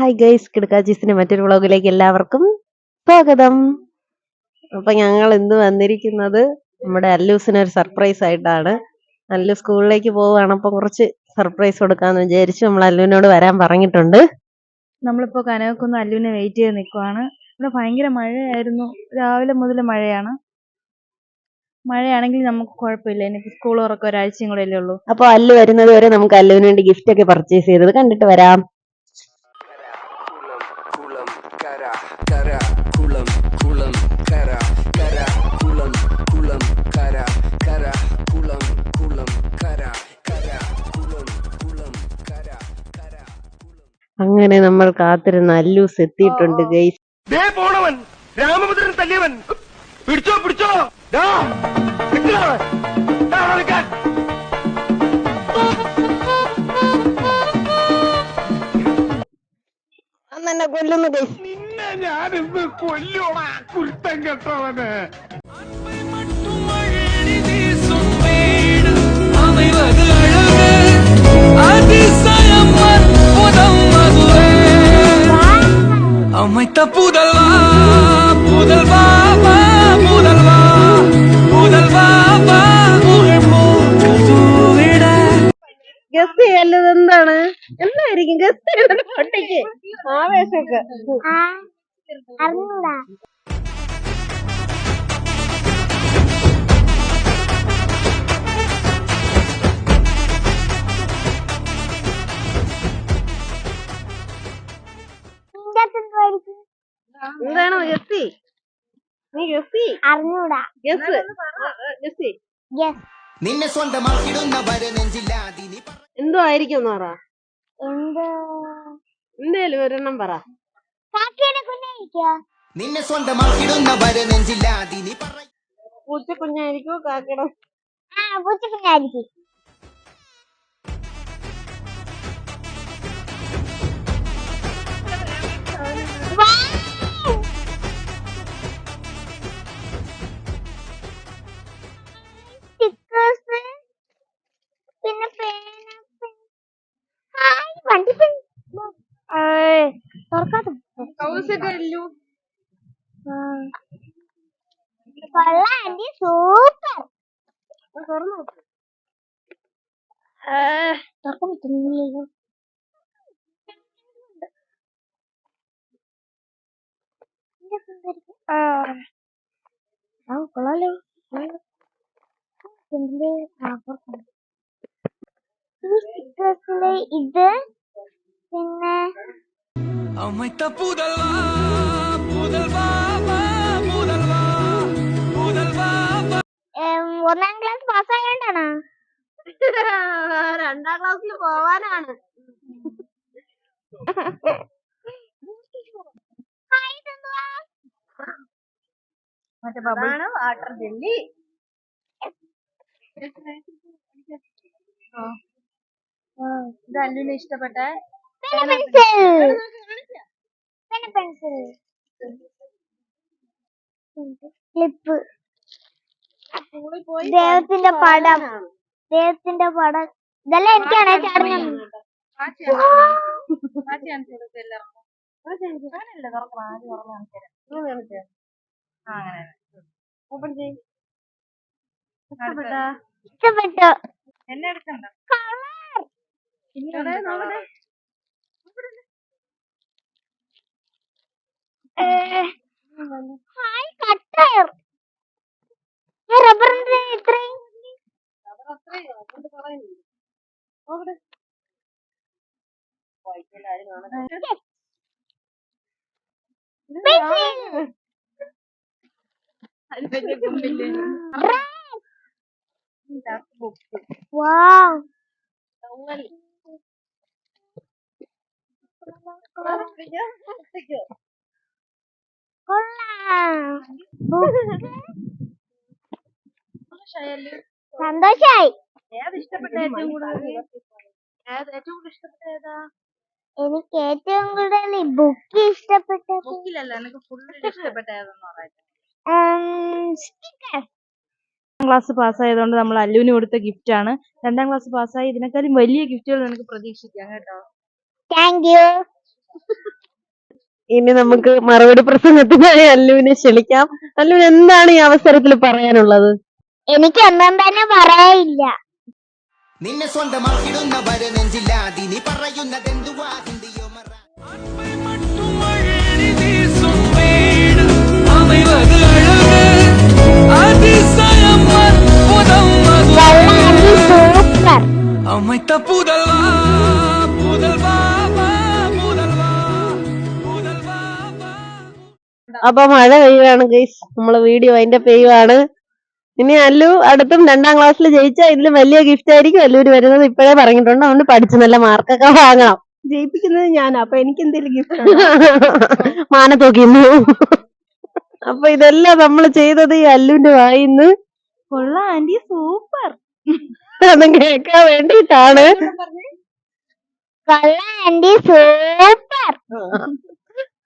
Hi guys കിടക്കാച്ചീസിന്റെ മറ്റൊരു വ്ളോഗിലേക്ക് എല്ലാവർക്കും സ്വാഗതം. അപ്പൊ ഞങ്ങൾ ഇന്ന് വന്നിരിക്കുന്നത് നമ്മുടെ അല്ലൂസിന് ഒരു സർപ്രൈസ് ആയിട്ടാണ്. അല്ലു സ്കൂളിലേക്ക് പോവുകയാണ് അപ്പൊ കുറച്ച് സർപ്രൈസ് കൊടുക്കാന്ന് വിചാരിച്ചു നമ്മൾ അല്ലുവിനോട് വരാൻ പറഞ്ഞിട്ടുണ്ട്. നമ്മളിപ്പോ കനകക്കുന്ന് അല്ലുവിനെ വെയിറ്റ് ചെയ്ത് നിൽക്കുവാണ് ഇവിടെ ഭയങ്കര മഴയായിരുന്നു. രാവിലെ മുതൽ മഴയാണ്. മഴയാണെങ്കിൽ നമുക്ക് കുഴപ്പമില്ല. എനിക്ക് സ്കൂൾ തുറക്കം ഒരാഴ്ചയും കൂടെ അല്ലേ ഉള്ളൂ. അപ്പൊ അല്ലു വരുന്നത് വരെ നമുക്ക് അല്ലുവിന് വേണ്ടി ഗിഫ്റ്റ് ഒക്കെ പർച്ചേസ് ചെയ്തത് കണ്ടിട്ട് വരാം. അങ്ങനെ നമ്മൾ കാത്തിരുന്ന അല്ലൂസ് എത്തിയിട്ടുണ്ട് ഗൈസ്. പോണവൻ. രാമഭദ്രൻ തല്ലിയവൻ. പിടിച്ചോ പിടിച്ചോ. നിൽക്കാൻ. കൊല്ലുന്നു ഗൈസ്. നിന്നെ ഞാനിന്ന് കൊല്ലോടാ കുരുത്തം കെട്ടവന്. ഗസ് ചെയ്യല്ലത് എന്താണ് എന്തായിരിക്കും ഗസ് ചെയ്യലത് പൊട്ടിക്ക് ആവേശമൊക്കെ. അറിഞ്ഞൂടാ. എന്താണ് ഗസ്? നീ ഗസ്? അറിഞ്ഞൂടാ. ഗസ്. ഗസ്. യെസ് നിന്നെ സ്വന്തമാക്കിടുന്നവരെ നെഞ്ചില്ലാതിനി എന്തോ ആയിരിക്കും പറ. എന്ത്? എന്തേലും ഒരെണ്ണം പറ. നിന്നെ സ്വന്തമാക്കിടുന്നവരെ നെഞ്ചില്ലാതിനി പറ. പൂച്ചക്കുഞ്ഞായിരിക്കോ കാക്കട ആ കൊള്ളാം ആന്റി സൂപ്പർ തുറക്കാൻ പറ്റുന്നില്ലല്ലോ ആ കൊള്ളാലോ ഇതിന്റെ ഈ സ്റ്റിക്കേഴ്സിലെ ഇത് പിന്നെ അമ്മത്ത പൂതൽവാ പൂതൽവാ പൂതൽവാ പൂതൽവാ ഒന്നാം ക്ലാസ് പാസ്സായോണ്ടാണ് രണ്ടാം ക്ലാസ്സിൽ പോവാനാണ്. അതാണ് വാട്ടർ ജെല്ലി ഇത് അല്ലുവിന് ഇഷ്ടപ്പെട്ട? പെൻസിൽ പെൻ പെൻസിൽ ക്ലിപ്പ് ദൈവത്തിന്റെ പടം ദൈവത്തിന്റെ പടം ഇതെല്ലാം എനിക്കാണ് ചെയ്യും. ഇഷ്ടപ്പെട്ടു? എന്നെ എടുക്കണ്ട കളർ. ഹായ് കട്ടർ റബ്ബറിന്റെ ഇത്രയും? വാവ്. കൊള്ളാം സന്തോഷായി. ഇഷ്ടപ്പെട്ട ഏറ്റവും കൂടുതൽ ഏറ്റവും കൂടുതൽ ഇഷ്ടപ്പെട്ട ഏതാ? എനിക്ക് ഏറ്റവും കൂടുതൽ ബുക്ക് ഇഷ്ടപ്പെട്ടത് ബുക്കിലല്ല എനിക്ക് ഫുള്ളിൽ ഇഷ്ടപ്പെട്ട ഏതെന്ന് പറയാം സ്റ്റിക്കർ ക്ലാസ് പാസ്സായതുകൊണ്ട് നമ്മൾ അല്ലുവിന് കൊടുത്ത ഗിഫ്റ്റ് ആണ്. രണ്ടാം ക്ലാസ് പാസ്സായി ഇതിനേക്കാളും വലിയ ഗിഫ്റ്റുകൾ നിനക്ക് പ്രതീക്ഷിക്കാം കേട്ടോ. താങ്ക് യു ഇനി നമുക്ക് മറുപടി പ്രസംഗത്തിനായി അല്ലുവിനെ ക്ഷണിക്കാം. അല്ലു എന്താണ് ഈ അവസരത്തിൽ പറയാനുള്ളത്? എനിക്ക് ഒന്നും തന്നെ പറയാനില്ല. നിന്നെ സ്വന്തമാക്കിടുന്നവര് നെഞ്ചില്ലാതിനി പറയുന്നതെന്തുവാ? അപ്പൊ മഴ പെയ്യുവാണ് ഗൈസ് നമ്മൾ വീഡിയോ അതിന്റെ പെയ്യുവാണ് ഇനി അല്ലു അടുത്തും രണ്ടാം ക്ലാസ്സിൽ ജയിച്ചാൽ ഇതിലും വലിയ ഗിഫ്റ്റ് ആയിരിക്കും. അല്ലൂര് വരുന്നത് ഇപ്പോഴേ പറഞ്ഞിട്ടുണ്ട്. അതുകൊണ്ട് പഠിച്ച് നല്ല മാർക്കൊക്കെ വാങ്ങണം. ജയിപ്പിക്കുന്നത് ഞാൻ അപ്പൊ എനിക്ക് എന്തെങ്കിലും ഗിഫ്റ്റ് മാനത്തോക്കിന്നു അപ്പൊ ഇതെല്ലാം നമ്മൾ ചെയ്തത് ഈ അല്ലുവിന്റെ വായിന്ന്. കൊള്ളാം ആന്റി സൂപ്പർ. അത് കേൾക്കാൻ വേണ്ടിയിട്ടാണ്. Aunty super.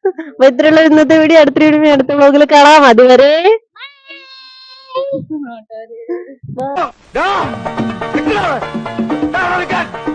അപ്പൊ ഇന്നത്തെ വീഡിയോ അടുത്ത വീഡിയോ അടുത്ത ബ്ലോഗിൽ കാണാം. അതുവരെ ഡാ ഡാ